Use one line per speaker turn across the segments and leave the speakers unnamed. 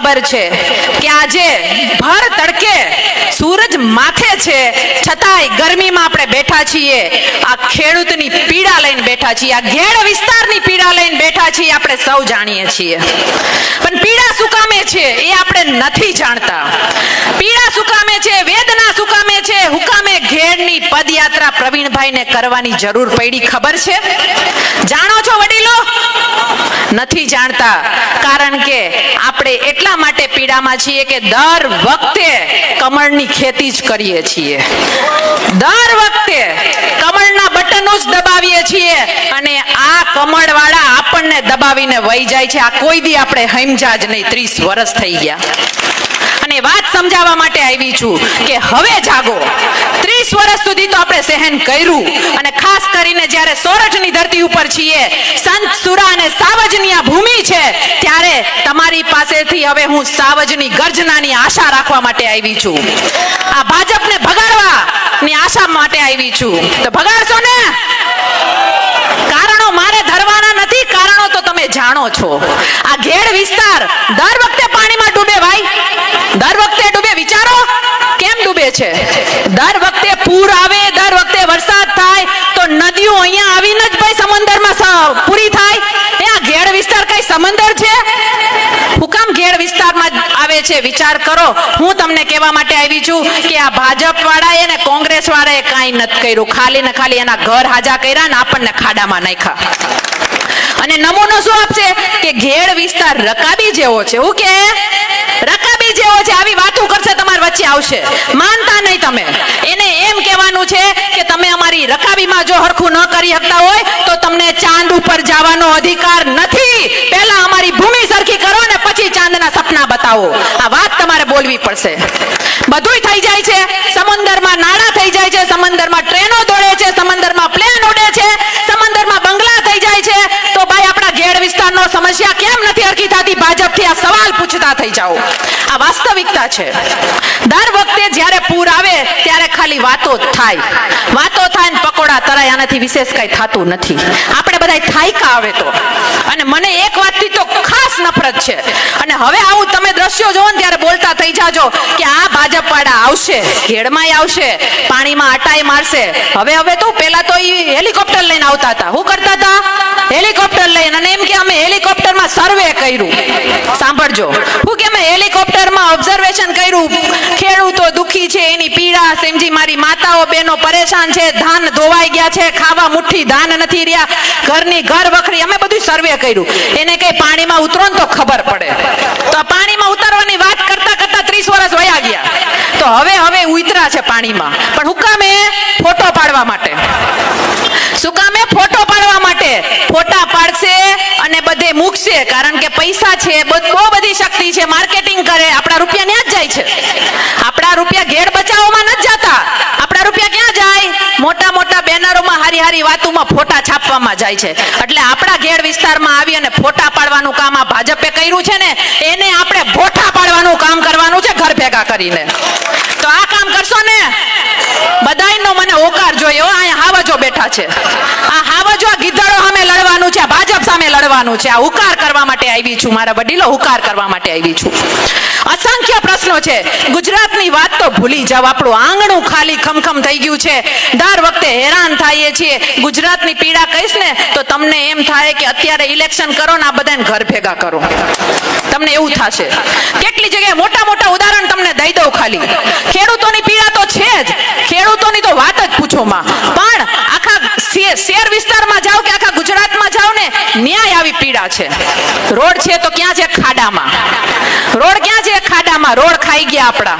ખબર છે કે આજે ભર તડકે સૂરજ માથે છે, છતાંય ગરમીમાં આપણે બેઠા છીએ. આ ખેડૂતની પીડા લઈને બેઠા છીએ, આ ઘેડ વિસ્તારની પીડા લઈને બેઠા છીએ આપણે સૌ જાણીએ છીએ. પણ પીડા સુકામે છે એ આપણે નથી જાણતા. પીડા સુકામે છે, વેદના સુકામે કામે છે હુકામે ઘેડની પદયાત્રા પ્રવીણભાઈને કરવાની જરૂર પડી ખબર છે? જાણો છો વડીલો? નથી જાણતા. કારણ કે આપણે એટલા માટે પીડામાં છીએ કે દર વખતે કમળની ખેતી જ કરીએ છીએ. દર વખતે જ દબાવીએ છીએ અને આ કમળવાળા આપણને દબાવીને વહી જાય છે. આ કોઈ દી આપણે હમજા જ નહીં. ત્રીસ વર્ષ થઈ ગયા. અને વાત સમજાવવા માટે આવી છું કે હવે જાગો. ત્રીસ વર્ષ સુધી તો આપણે સહન કર્યું. અને ખાસ કરીને જ્યારે સોરઠની ધરતી ઉપર છીએ, સંત સુરા અને સાવજની આ ભૂમિ છે, ત્યારે તમારી પાસેથી હવે હું સાવજની ગર્જનાની આશા રાખવા માટે આવી છું. આ ભાજપને ભગાડવા ની આશા માટે આવી છું. તો ભગાડશો ને? કારણો મારે ધરવાના નથી, કારણો તો તમે જાણો છો. આ ઘેડ વિસ્તાર દર વખતે પાણીમાં ડૂબે ભાઈ. દર વખતે ડૂબે. વિચારો, કેમ ડૂબે છે? દર વખતે પૂર આવે, દર વખતે વરસાદ થાય, તો નદીઓ અહીંયા આવીને જ ભાઈ સમંદરમાં છે, વિચાર કરો. હું તમને કહેવા માટે આવી છું કે આ ભાજપ વાળાએ ને કોંગ્રેસ વાળાએ કાંઈ નથી કર્યું. ખાલી ને ખાલી એના ઘર હાજા કર્યા ને આપણને ખાડામાં નાખ્યા. અને નમૂનો શું આપશે? કે ઘેડ વિસ્તાર રકાબી જેવો છે. હું કે? રકાબી જેવો છે. આવી વાતો કરશે તમારી વચ્ચે આવશે. માનતા નહીં તમે. એને એમ કહેવાનું છે કે તમે અમારી રકાબીમાં જો હરખું ન કરી શકતા હોય, તો તમને ચાંદ ઉપર જવાનો અધિકાર નથી. પહેલા અમારી ભૂમિ સરખી કરો ને પછી ચાંદના સપના બતાવો. આ વાત તમારે બોલવી પડશે. બધુંય થઈ જાય છે. સમંદરમાં નાણાં થઈ જાય છે. સમંદરમાં ટ્રેનો દોડે છે. સમંદરમાં પ્લેન ઉડે છે. સમંદરમાં બંગલા થઈ જાય છે. તો ભાઈ આપણા ઘેડ વિસ્તારનો સમસ્યા કેમ નથી હરખી થતી? ભાજપથી આ સવાલ પૂછતા થઈ જાઓ. આ વાસ્તવિકતા છે. દર વખતે જ્યારે પૂર આવે, ત્યારે ખાલી વાતો થાય. વાતો થાય ને પકોડા તરાય, આનાથી વિશેષ કઈ થતું નથી. આપણે બધા થાયકા આવે તો. અને મને એક વાતથી તો નફરત છે. અને હવે આવું તમે દ્રશ્યો જોવો ને ત્યારે બોલતા થઈ જાજો કે આ ભાજપ વાળા આવશે, ઘેડમાંય આવશે, પાણીમાં આટાય મારશે. હવે હવે તો પેલા તો ઈ હેલિકોપ્ટર લઈને આવતા હતા. શું કરતા હતા? હેલિકોપ્ટર લઈને. અને એમ કે અમે હેલિકોપ્ટરમાં સર્વે કર્યું. સાંભળજો. હું કે અમે હેલિકોપ્ટરમાં ઓબ્ઝર્વેશન કર્યું. ખેડૂતો દુખી છે, એની પીડા સમજી મારી માતાઓ બહેનો પરેશાન છે, ધાન ધોવાઈ ગયા છે, ખાવા મુઠ્ઠી ધાન નથી રહ્યા, ઘરની ઘર વખરી અમે બધું સર્વે કર્યું. એને કઈ પાણીમાં ઉતરો તો ખબર પડે. તો પાણીમાં ઉતરવાની વાત કરતા કરતા ત્રીસ વર્ષ વયા ગયા. તો હવે હવે ઉતરા છે પાણીમાં. પણ હુકામે ફોટો પાડવા માટે? શું કામે ફોટો પાડવા માટે? ફોટા પાડશે અને બધે મૂકશે, કારણ કે પૈસા છે બહુ બધી શક્તિ છે, માર્કેટિંગ કરે, આપણા રૂપિયા ન્યા જ જાય છે આપણા રૂપિયા ઘેડ બચાવવામાં નથી જતા આપણા રૂપિયા ક્યાં જાય મોટા મોટા બેનરોમાં હારી હારી વાતોમાં ફોટા છાપવામાં જાય છે. એટલે આપણા ઘેડ વિસ્તારમાં આવી અને ફોટા પાડવાનું કામ આ ભાજપે કર્યું છે ને, એને આપણે ભોઠા પાડવાનું કામ કરવાનું છે ઘર ભેગા કરીને. તો આ કામ કરશો ને? બધાયનો મને ઓકાર જોયો, અહીંયા હાવજો બેઠા છે. આ હાવજો ગીધડો સામે લડવાનું છે. ભાજપ સામે લડવાનું છે. આ હુકાર કરવા માટે આવી છું, મારા વડીલો હુકાર કરવા માટે આવી છું. અસંખ્ય પ્રશ્નો છે. ગુજરાતની વાત તો ભૂલી જાવ આપણું આંગણું ખાલી ખમખમ થઈ ગયું છે. દર વખતે હેરાન થઈએ છીએ. ગુજરાતની પીડા કહીશ ને, તો તમને એમ થાય કે અત્યારે ઇલેક્શન કરો ને આ બધાને ઘર ભેગા કરો. તમને એવું થશે. કેટલી જગ્યાએ મોટા મોટા ઉદાહરણ તમને દઈ દઉં ખાલી. ખેડૂતોની પીડા તો છે જ. ખેડૂતોની તો વાત જ પૂછો માં. પણ આખા શે- શહેર વિસ્તારમાં જાઓ કે આખા ગુજરાતમાં જાઓ ને, ન્યાય આવી પીડા છે. રોડ છે તો ક્યાં છે? ખાડામાં. રોડ ક્યાં છે? ખાડામાં. રોડ ખાઈ ગયા આપણા.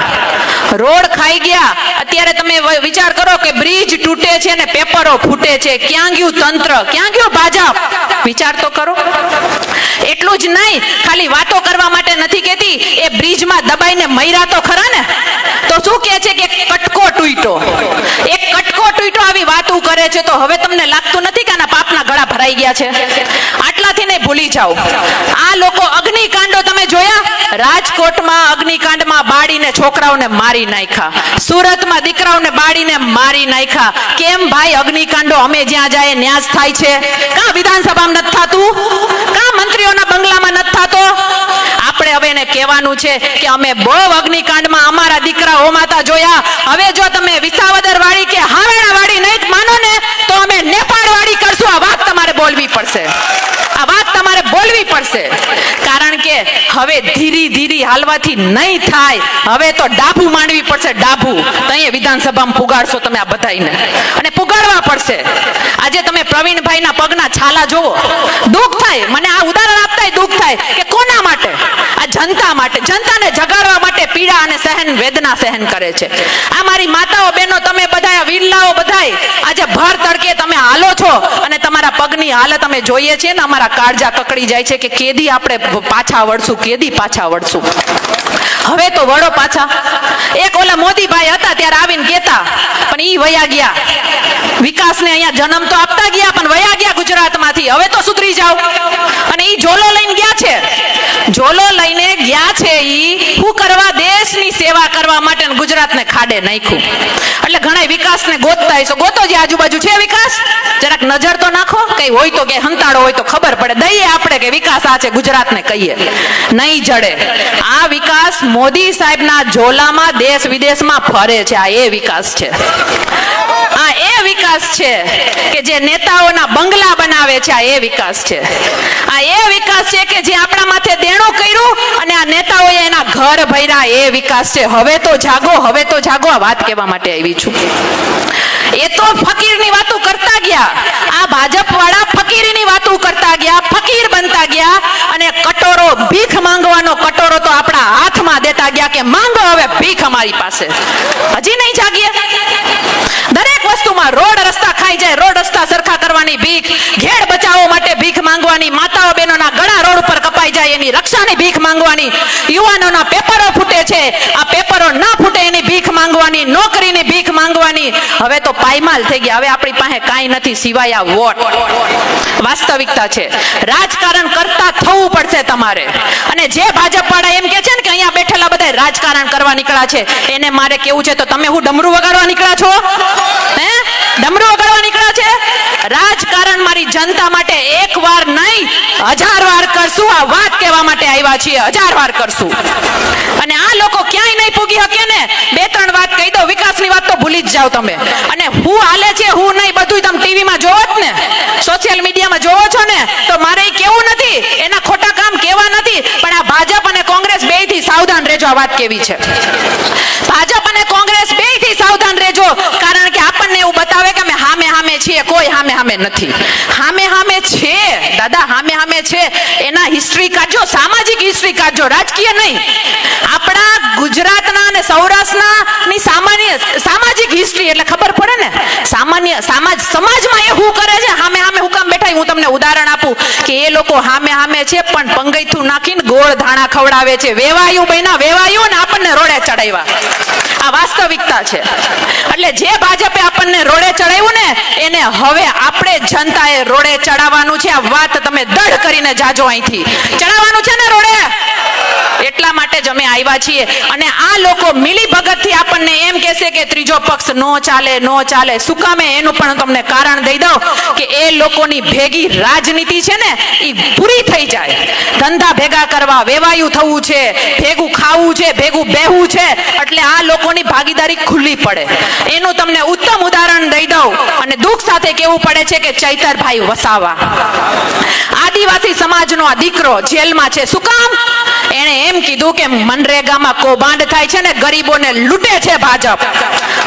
રોડ ખાઈ ગયા. અત્યારે તમે વિચાર કરો કે બ્રિજ તૂટે છે ને પેપરો ફૂટે છે. ક્યાં ગયું તંત્ર? ક્યાં ગયું ભાજપ? વિચાર તો કરો. એટલું જ નહીં, ખાલી વાતો કરવા માટે નથી કેતી એ બ્રિજમાં દબાઈને મૈરા તો ખરા ને? તો શું કહે છે કે કટકો તૂટ્યો? એક કટકો તૂટ્યો, આવી વાતો કરે છે. તો હવે તમને લાગતું નથી કે આના પાપના ગળા ભરાઈ ગયા છે? આટલાથી ને ભૂલી જાઓ. આ લોકો અગ્નિકાંડો તમે જોયા? રાજકોટમાં અગ્નિકાંડમાં બાળીને છોકરાઓને મારી નાખ્યા. સુરતમાં દીકરાઓને બાળીને મારી નાખ્યા. કેમ ભાઈ અગ્નિકાંડો અમે જ્યાં જાય ન્યાસ થાય છે? કા વિધાનસભામાં નથી થતું? કા મંત્રીઓના બંગલામાં નથી થતો? આપણે હવે એને કહેવાનું છે કે અમે બહુ અગ્નિકાંડમાં અમારા દીકરા હોમાતા જોયા. હવે જો તમે વિસાવદર વાળી કે હાવેણા વાળી નહીં માનો ને અમે કરશું, આ વાત તમારે બોલવી પડશે. આ વાત તમારે બોલવી પડશે. કારણ કે હવે ધીરી ધીરી હાલવાથી નહીં થાય. હવે તો ડાભુ માંડવી પડશે ડાભુ તો વિધાનસભામાં પુગાડશો તમે આ બધાને અને પુગાડવા પડશે. આજે તમે પ્રવીણભાઈના પગના છાલા જોવો દુઃખ થાય. મને આ ઉદાહરણ આપતાય દુઃખ થાય કે કોના માટે? આ જનતા માટે. જનતાને જગાડવા માટે પીડા અને સહન વેદના સહન કરે છે. આ મારી માતાઓ બહેનો, તમે બધા વિરલાઓ બધાય ભર તડકે તમે હાલો છો અને તમારા પગની હાલત અમે જોઈએ છીએ ને, અમારા કાળજા કકડી જાય છે કે કેદી આપણે પાછા વળશું, કેદી પાછા વળશું. હવે તો વળો પાછા. એક ઓલા મોદીભાઈ હતા, ત્યારે આવીને કેતા પણ ઈ વયા ગયા. વિકાસને અહીંયા જન્મ તો આપતા ગયા, પણ વયા ગયા ગુજરાતમાંથી. હવે તો સુધરી જાઓ. અને ઈ જોલો લઈને ગયા છે. ઝોલો લઈને ગયા છે ઈ. હું કરવા દેશની સેવા કરવા માટે ગુજરાતને ખાડે નાખ્યું. એટલે ઘણા વિકાસને ગોતતા હશો ગોતો જે આજુબાજુ છે વિકાસ? જરાક નજર તો નાખો. કઈ હોય તો કે હંતાડો હોય તો ખબર પડે. દઈએ આપણે કે વિકાસ આ છે, ગુજરાતને કહીએ. નહીં જડે. આ વિકાસ મોદી સાહેબના ઝોલામાં દેશ વિદેશમાં ફરે છે. આ એ વિકાસ છે. આ એ વિકાસ છે કે જે નેતાઓના બંગલા બનાવે છે, આ એ વિકાસ છે. આ એ વિકાસ છે કે જે આપણા માથે દેણું કર્યું અને આ નેતાઓએ એના ઘર ભર્યા, એ વિકાસ છે. હવે તો જાગો, હવે તો જાગો, આ વાત કહેવા માટે આવી છું. એ તો ફકીરની વાતો કરતા ગયા. આ ભાજપ ફકીરીની વાતો કરતા ગયા, ફકીર બનતા ગયા અને કટોરો, ભીખ માંગવાનો કટોરો તો આપણા હાથમાં દેતા ગયા કે માંગો હવે ભીખ અમારી પાસે. હજી નહીં જાગીએ. દરેક વસ્તુમાં રોડ રસ્તા સરખા કરવાની ભીખ ઘેડ બચાવો માટે ભીખ માંગવાની, માતાઓ બહેનોના ગળા રોડ ઉપર કપાઈ જાય એની રક્ષાની ભીખ માંગવાની, યુવાનોના પેપરો ફૂટે છે. આ પેપરો ના ફૂટે એની ભીખ માંગવાની, નોકરીની ભીખ માંગવાની. હવે તો પાયમાલ થઈ ગયા. હવે આપણી પાસે કાંઈ નથી સિવાય આ વોટ. વાસ્તવિકતા છે. રાજકારણ કરતા થવું પડશે તમારે. અને જે ભાજપ વાળા એમ કે છે ને કે અહીંયા બેઠેલા બધા રાજકારણ કરવા નીકળ્યા છે, એને મારે કેવું છે? તો તમે હું ડમરું વગાડવા નીકળ્યા છો? હે? ડમરું વગાડવા રાજકારણ મારી જનતા માટે એક વાર નહીં, હજાર વાર કરશું. આ વાત કહેવા માટે આવ્યા છીએ, હજાર વાર કરશું. અને આ લોકો ક્યાંય નહીં પૂગી શકે ને? બે ત્રણ વાત કહી દો વિકાસની વાત તો ભૂલી જ જાઓ તમે. અને હું હાલે છે, હું નહીં બધું તમે ટીવીમાં જોવો જ ને. સોશિયલ મીડિયામાં જોવો છો ને, તો મારે કેવું નથી. એના ખોટા કામ કેવા નથી. પણ આ ભાજપ અને કોંગ્રેસ બેથી સાવધાન રહેજો, આ વાત કેવી છે. ભાજપ અને કોંગ્રેસ બેથી સાવધાન રહેજો, કારણ કે આપણને એવું બતાવે કે અમે હામે છીએ કોઈ હામે હામે નથી. હામે હામે છે, દાદા, હામે હામે છે. એના હિસ્ટ્રી કાઢજો, સામાજિક હિસ્ટ્રી કાઢજો, રાજકીય નહીં. આપણા ગુજરાતના અને સૌરાષ્ટ્રના ની સામાન્ય, સામાજિક હિસ્ટ્રી એટલે ખબર પડે ને? સામાન્ય, સમાજ, સમાજમાં એ હું કરે છે, હામે હામે હું કામ બેઠા, હું તમને ઉદાહરણ આપું કે એ લોકો હામે હામે છે, પણ પંગૈથું નાખીને ગોળ ધાણા ખવડાવે છે. વેવાયું બહેના વેવાયું ને આપણને રોડે ચડાવ્યા. આ વાસ્તવિકતા છે. એટલે જે ભાજપે આપણને રોડે ચડાવ્યું ને, એને હવે આપણે જનતાએ રોડે ચડાવવાનું છે. આ વાત તમે દઢ કરીને જાજો અહીંથી. ચડાવવાનું છે ને રોડે? એટલા માટે જ અમે આવ્યા છીએ. અને આ લોકો મિલી ભગતથી આપણને એમ કહેશે કે ત્રીજો પક્ષ નો ચાલે નો ચાલે. શું કામે? એનું પણ તમને કારણ દઈ દઉં કે એ લોકોની ભેગી રાજનીતિ છે ને, એ પૂરી થઈ જાય. ધંધા ભેગા કરવા, વેવાયું થવું છે, ભેગું ખાવું છે, ભેગું બેહવું છે, એટલે આ લોકોની ભાગીદારી ખુલ્લી પડે. એનું તમને ઉત્તમ ઉદાહરણ દઈ દઉં અને દુઃખ સાથે કેવું પડે છે કે ચૈતરભાઈ વસાવા. આદિવાસી સમાજનો આ દીકરો જેલમાં છે. શું કામ? એણે એમ કીધું કે મનરેગામાં કૌભાંડ થાય છે ને, ગરીબોને લૂંટે છે ભાજપ.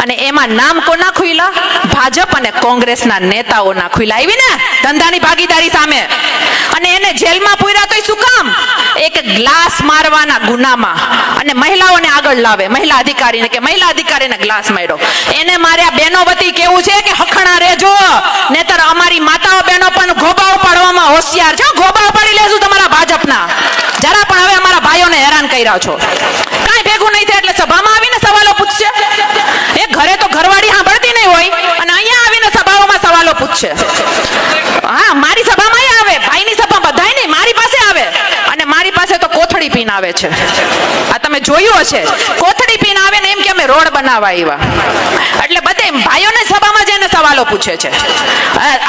અને એમાં નામ કોના ખુલ્લા ભાજપ અને કોંગ્રેસના નેતાઓના ખુલ્લા આવી ને? ધંધાની ભાગીદારી સામે. અને એને જેલમાં પૂર્યા તો શું કામ? એક ગ્લાસ મારવાના ગુનામાં. અને મહિલાઓને આગળ લાવે. મહિલા અધિકારીને કે મહિલા અધિકારીને ગ્લાસ માર્યો. એને માર્યા બેનો વતી કેવું છે કે હખણા રહેજો નેતર અમારી માતાઓ બહેનો પણ ગોબા ઉપાડવામાં હોશિયાર છે. ગોબા ઉપાડી લેશું તમારા ભાજપના જરા પણ હવે અમારા ભાઈઓને હેરાન કર્યા છો. કાંઈ ભેગું નહીં થાય એટલે સભામાં આવીને સવાલો પૂછશે. એ ઘરે તો ઘરવાળી સાંભળતી નહીં હોય, અને અહીંયા આવીને સભાઓમાં સવાલો પૂછશે. હા, મારી સભામાં આવે, ભાઈની સભા બધાય નહીં મારી પાસે આવે, અને મારી પાસે તો કોથળી પીન આવે છે. આ તમે જોયું હશે. કોથળી પીન આવે ને એમ કે અમે રોડ બનાવવા આવ્યા. ભાઈઓને સભામાં જઈને સવાલો પૂછે છે.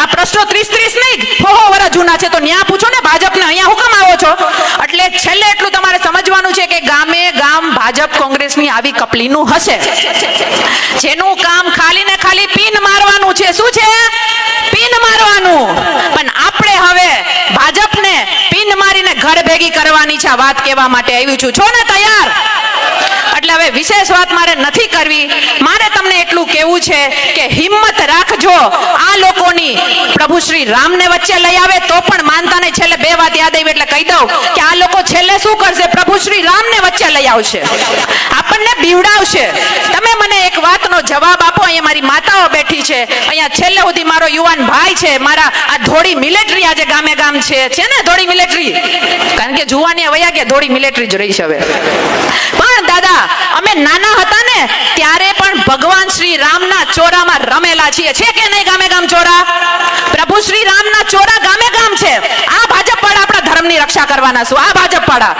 આ પ્રશ્નો ત્રીસ ત્રીસ નહીં હો વર્ષ જૂના છે, તો ન્યા પૂછો ને ભાજપને, અહીંયા હુકમ આવો છો? એટલે છેલ્લે એટલું તમારે સમજવાનું છે કે ગામે ગામ ભાજપ કોંગ્રેસની આવી કપલીનું હશે. જેનું કામ ખાલી ને ખાલી પીન મારવાનું છે, શું છે પીન મારવાનું પણ આપણે હવે ભાજપને પીન મારીને ઘર ભેગી કરવાની છે વાત કહેવા માટે આવી છું. છો ને તૈયાર? એટલે હવે વિશેષ વાત મારે નથી કરવી. મારે તમને એટલું કહેવું છે કે હિંમત રાખજો. આ લોકોની પ્રભુ શ્રી રામને વચ્ચે લઈ આવે તો પણ માનતા નહીં છેલ્લે બે વાત યાદ આવી એટલે કહી દઉં કે આ લોકો છેલ્લે શું કરશે? પ્રભુ શ્રી રામને વચ્ચે લઈ આવશે. આપણને બીવડાવશે. તમે મને એક વાતનો જવાબ આપો, અહીંયા મારી માતાઓ બેઠી છે. અહીંયા છેલ્લે સુધી મારો યુવાન ભાઈ છે. મારા આ ધોળી મિલિટરી આજે ગામે ગામ છે. છે ને ધોળી મિલિટરી? કારણ કે જુવાની વયા કે ધોળી મિલિટરી જ રહી છે હવે. પણ દાદા, અમે નાના હતા ને, ત્યારે પણ ભગવાન શ્રી રામના ચોરામાં રમેલા છીએ. છે કે નહીં ગામે ગામ ચોરા? શ્રી રામના ચોરા ગામે ગામ છે. આ ભાજપ વાળા આપણા ધર્મની રક્ષા કરવાના છું. આ ભાજપ વાળા.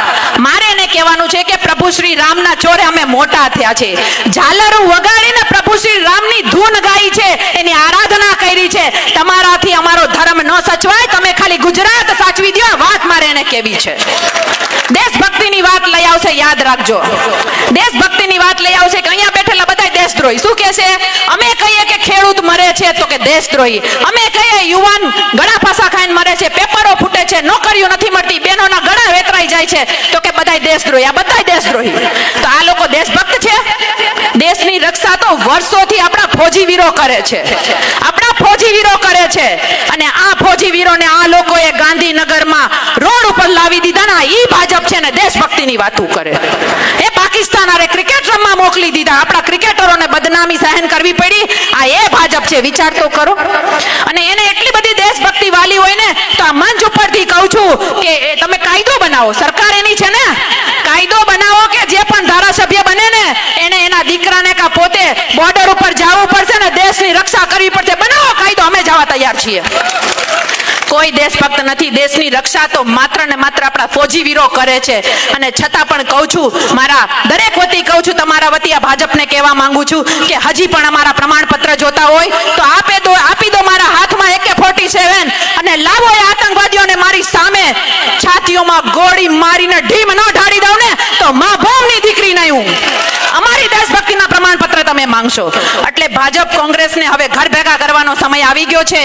મારે એને કહેવાનું છે કે પ્રભુ શ્રી રામના ચોરે અમે મોટા થયા છે. ઝાલરો વગાડીને પ્રભુ શ્રી રામની ધૂન ગાઈ છે. એની આરાધના કરી છે. તમારાથી અમારો ધર્મ ન સચવાય. તમે ખાલી ગુજરાત સાચવી દો વાત મારે એને કેવી છે. દેશભક્તિની વાત લઈ આવશે. યાદ રાખજો. દેશભક્તિની વાત લઈ આવશે કે અહીંયા બેઠેલા બધા દેશદ્રોહી. શું છે અમે કહીએ કે ખેડૂત મરે છે તો કે દેશદ્રોહી. અમે કહીએ યુવાન ગળા પાસા ખાઈને મરે છે, પેપરો ફૂટે છે, નોકરીઓ નથી મળતી, બહેનોના ગળા વેતરાઈ જાય છે. તો કે બધા દેશદ્રોહી આ બધા દેશદ્રોહી તો આ લોકો દેશભક્ત છે? દેશની રક્ષા તો વર્ષોથી આપણા ફોજી વીરો કરે છે. આપણા ફોજી વીરો કરે છે. અને આ ફોજી વીરોને આ લોકોએ ગાંધીનગરમાં રોડ ઉપર લાવી દીધા ને ઈ ભાજપ છે ને દેશભક્તિની વાતો કરે. એ પાકિસ્તાન અરે મોકલી દીધા. આપણા ક્રિકેટરોને બદનામી સહન કરવી પડી. આ એ ભાજપ છે. વિચાર તો કરો. અને એને એટલી બધી દેશભક્તિ વાલી હોય ને, તો આ મંચ ઉપરથી કહું છું કે તમે કાયદો બનાવો. સરકાર એની છે ને, કાયદો બનાવો કે જે પણ ધારાસભ્ય બને ને, એને એના દીકરાને કા પોતે બોર્ડર ઉપર જવું પડશે ને, દેશની રક્ષા કરવી પડશે. બનાવો કાયદો. અમે જવા તૈયાર છીએ. કોઈ દેશભક્ત નથી, દેશની રક્ષા તો માત્ર ને માત્ર આપણા ફોજી વીરો કરે છે. અને છતાં પણ કહું છું, મારા દરેક વતી કહું છું, તમારા વતી આ ભાજપને કહેવા માંગુ છું કે હજી પણ અમારા પ્રમાણપત્ર જોતા હોય, તો આપે દો, આપી દો મારા હાથમાં એકે ફોર્ટી સેવન અને લાવો એ આતંકવાદીઓને મારી સામે. છાતીઓમાં ગોળી મારીને ઢીમ ન ઢાળી દઉં ને, તો મા ભોમની દીકરી નહીં હું અમારી દેશભક્તિના પ્રમાણપત્ર તમે માંગશો. એટલે ભાજપ કોંગ્રેસને હવે ઘર ભેગા કરવાનો સમય આવી ગયો છે.